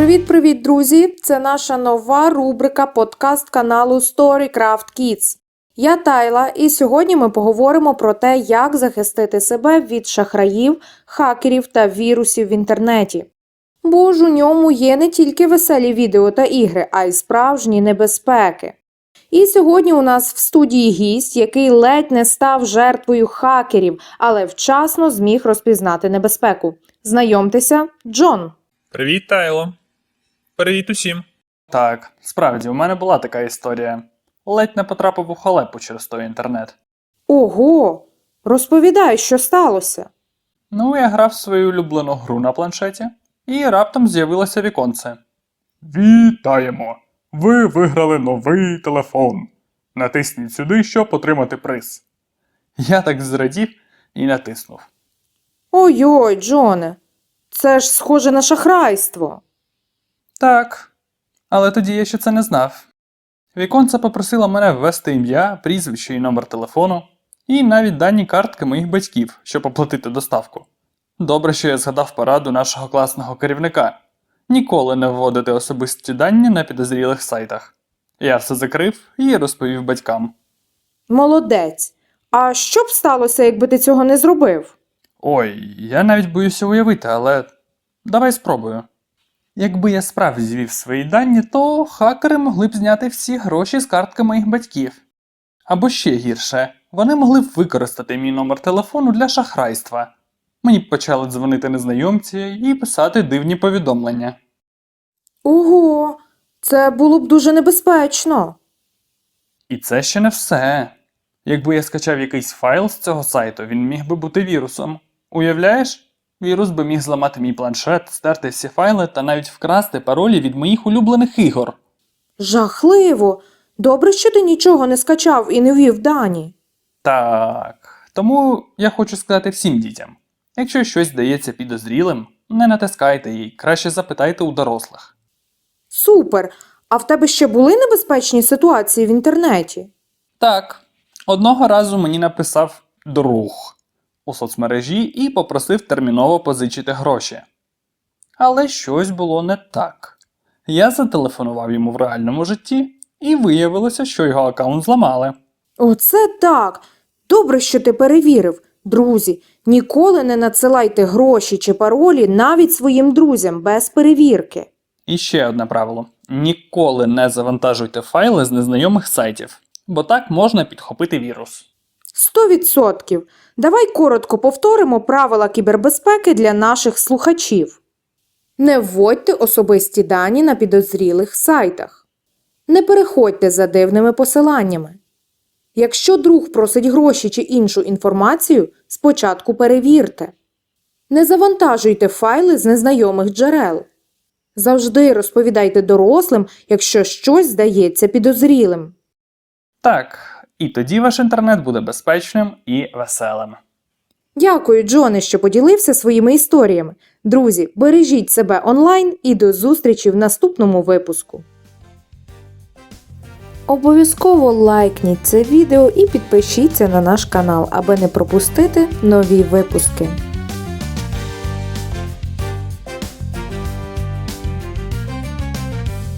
Привіт-привіт, друзі! Це наша нова рубрика подкаст каналу Storycraft Kids. Я Тайла, і сьогодні ми поговоримо про те, як захистити себе від шахраїв, хакерів та вірусів в інтернеті. Бо ж у ньому є не тільки веселі відео та ігри, а й справжні небезпеки. І сьогодні у нас в студії гість, який ледь не став жертвою хакерів, але вчасно зміг розпізнати небезпеку. Знайомтеся, Джон. Привіт, Тайло. Привіт усім. Так, справді, у мене була така історія. Ледь не потрапив у халепу через той інтернет. Ого, розповідай, що сталося. Ну, я грав свою улюблену гру на планшеті, і раптом з'явилося віконце. Вітаємо! Ви виграли новий телефон. Натисніть сюди, щоб отримати приз. Я так зрадів і натиснув. Ой-ой, Джоне, це ж схоже на шахрайство. Так, але тоді я ще це не знав. Віконце попросило мене ввести ім'я, прізвище і номер телефону, і навіть дані картки моїх батьків, щоб оплатити доставку. Добре, що я згадав пораду нашого класного керівника ніколи не вводити особисті дані на підозрілих сайтах. Я все закрив і розповів батькам. Молодець. А що б сталося, якби ти цього не зробив? Ой, я навіть боюся уявити, але давай спробую. Якби я справді звів свої дані, то хакери могли б зняти всі гроші з картки моїх батьків. Або ще гірше, вони могли б використати мій номер телефону для шахрайства. Мені б почали дзвонити незнайомці і писати дивні повідомлення. Ого, це було б дуже небезпечно. І це ще не все. Якби я скачав якийсь файл з цього сайту, він міг би бути вірусом. Уявляєш? Вірус би міг зламати мій планшет, стерти всі файли та навіть вкрасти паролі від моїх улюблених ігор. Жахливо. Добре, що ти нічого не скачав і не ввів дані. Так, тому я хочу сказати всім дітям: якщо щось здається підозрілим, не натискайте її, краще запитайте у дорослих. Супер. А в тебе ще були небезпечні ситуації в інтернеті? Так, одного разу мені написав друг у соцмережі і попросив терміново позичити гроші. Але щось було не так. Я зателефонував йому в реальному житті, і виявилося, що його аккаунт зламали. Оце так. Добре, що ти перевірив. Друзі, ніколи не надсилайте гроші чи паролі навіть своїм друзям без перевірки. І ще одне правило: ніколи не завантажуйте файли з незнайомих сайтів, бо так можна підхопити вірус. Сто відсотків. Давай коротко повторимо правила кібербезпеки для наших слухачів. Не вводьте особисті дані на підозрілих сайтах. Не переходьте за дивними посиланнями. Якщо друг просить гроші чи іншу інформацію, спочатку перевірте. Не завантажуйте файли з незнайомих джерел. Завжди розповідайте дорослим, якщо щось здається підозрілим. Так, і тоді ваш інтернет буде безпечним і веселим. Дякую, Джоне, що поділився своїми історіями. Друзі, бережіть себе онлайн і до зустрічі в наступному випуску. Обов'язково лайкніть це відео і підпишіться на наш канал, аби не пропустити нові випуски.